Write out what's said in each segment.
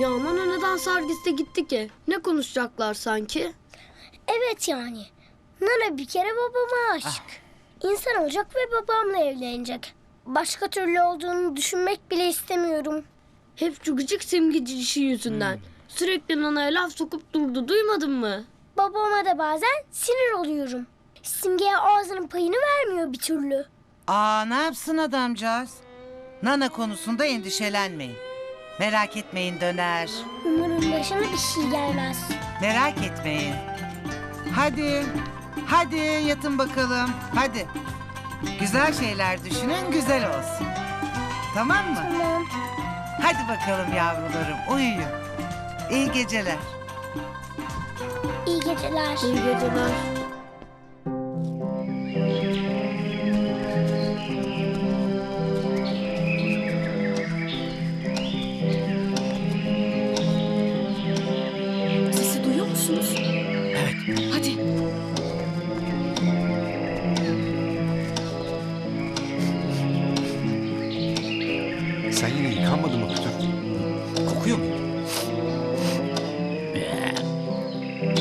Ya Nana neden Sargis'te gitti ki? Ne konuşacaklar sanki? Evet yani. Nana bir kere babama aşık. İnsan olacak ve babamla evlenecek. Başka türlü olduğunu düşünmek bile istemiyorum. Hep şu gıcık simgeci işi yüzünden. Sürekli Nana'ya laf sokup durdu duymadın mı? Babama da bazen sinir oluyorum. Simge'ye ağzının payını vermiyor bir türlü. Aa ne yapsın adamcağız? Nana konusunda endişelenmeyin. Merak etmeyin döner. Umarım başına bir şey gelmez. Merak etmeyin. Hadi. Hadi yatın bakalım. Hadi. Güzel şeyler düşünün güzel olsun. Tamam mı? Tamam. Hadi bakalım yavrularım uyuyun. İyi geceler. İyi geceler. İyi geceler.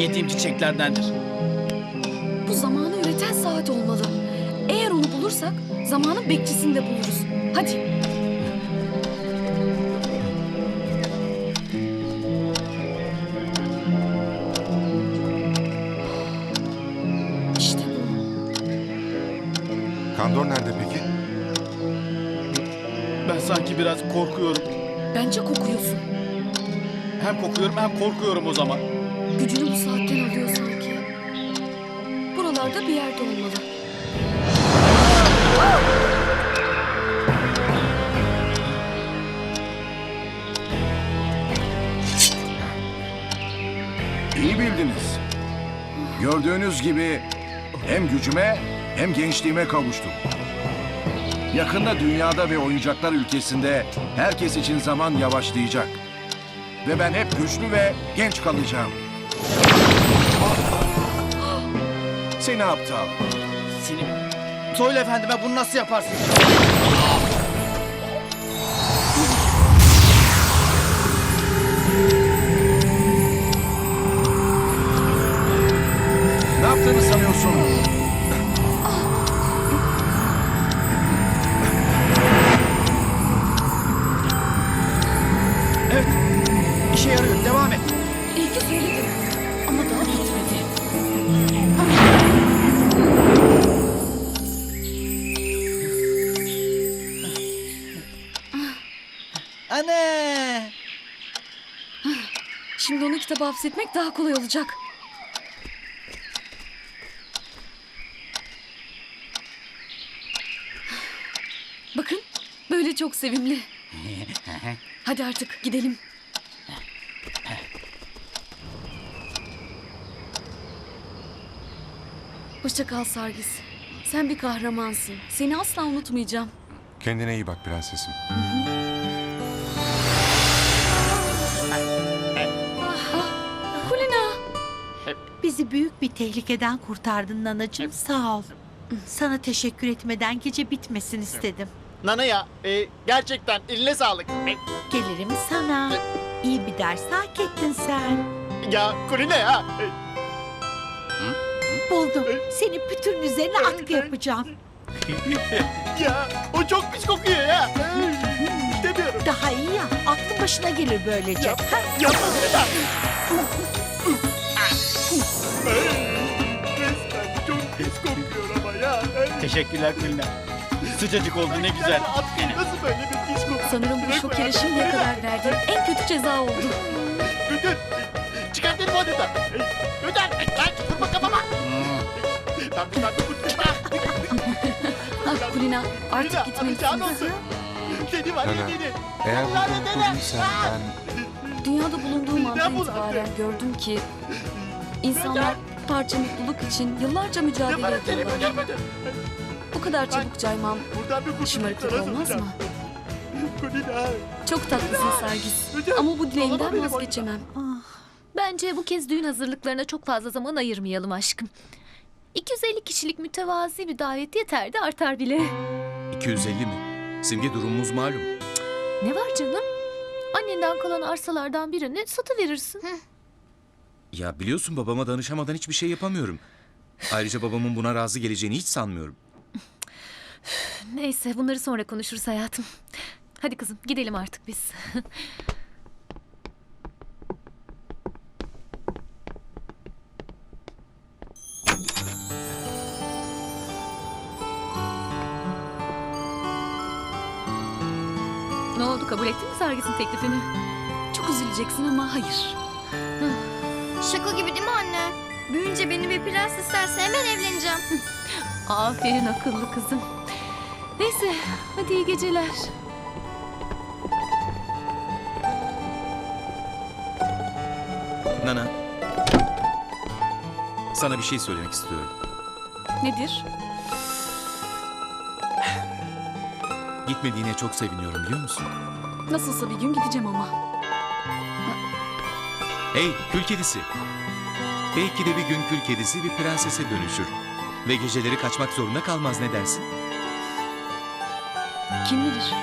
Yediğim çiçeklerdendir. Bu zamanı üreten saat olmalı. Eğer onu bulursak zamanın bekçisini de buluruz. Hadi. İşte bu. Kandor nerede peki? Ben sanki biraz korkuyorum. Bence kokuyorsun. Hem kokuyorum hem korkuyorum o zaman. Gücünü bu sanki. Buralarda bir yerde olmalı. İyi bildiniz. Gördüğünüz gibi hem gücüme hem gençliğime kavuştum. Yakında dünyada ve oyuncaklar ülkesinde herkes için zaman yavaşlayacak. Ve ben hep güçlü ve genç kalacağım. Seni aptal. Seni... Söyle efendime bunu nasıl yaparsın? Anne. Şimdi onu kitaba hapsetmek daha kolay olacak. Bakın böyle çok sevimli. Hadi artık gidelim. Hoşça kal Sargis. Sen bir kahramansın. Seni asla unutmayacağım. Kendine iyi bak prensesim. Kulina. Bizi büyük bir tehlikeden kurtardın nanacığım. Sağ ol. Sana teşekkür etmeden gece bitmesin istedim. Nana ya e, gerçekten eline sağlık. E, Gelirim sana. İyi bir ders hak ettin sen. ya Kuline ya. E, Buldum. Seni pütürün üzerine atkı yapacağım. ya o çok pis kokuyor ya. E, İstemiyorum. Daha iyi ya. Aklın başına gelir böylece. Yapma Kuline. Resmen çok pis kokuyor ama ya. Teşekkürler Kulina. Sıcacık oldu ne güzel. nasıl böyle bir pis kokuyor? Sanırım bu şokere şimdiye kadar verdiğim en kötü ceza oldu. Müdür. Çıkart bu odadan. Müdür. Lan vurma kafama. Bundan bir kurtulayım. Ah Kulina artık gitmelisin. olsun. Seni var ya Nana. Eğer eder. değilsen ben... Dünyada bulunduğum andan bu? itibaren gördüm ki insanlar parça mutluluk için yıllarca mücadele seni ediyorlar. müdür müdür. Bu kadar çabuk caymam Buradan bir kurtulayım. şımarıklık sana olmaz mı? Kulina. Çok tatlısın. Müdür, Ama bu dileğimden benim vazgeçemem. Bence bu kez düğün hazırlıklarına çok fazla zaman ayırmayalım aşkım. 250 kişilik mütevazi bir davet yeter de artar bile. 250 mi? Simge durumumuz malum. Ne var canım? Annen evliliğinden kalan arsalardan birini satıverirsin. Ya biliyorsun babama danışamadan hiçbir şey yapamıyorum. Ayrıca babamın buna razı geleceğini hiç sanmıyorum. Neyse bunları sonra konuşuruz hayatım. Hadi kızım gidelim artık biz. ne oldu kabul ettin mi Sergis'in teklifini? Çok üzüleceksin ama hayır. Şaka gibi değil mi anne? Büyünce beni bir prens isterse hemen evleneceğim. Aferin akıllı kızım. Neyse hadi iyi geceler. Nana. Sana bir şey söylemek istiyorum. Nedir? Gitmediğine çok seviniyorum biliyor musun? Nasılsa bir gün gideceğim ama. Hey kül kedisi. Belki de bir gün kül kedisi bir prensese dönüşür. Ve geceleri kaçmak zorunda kalmaz ne dersin? Kim bilir?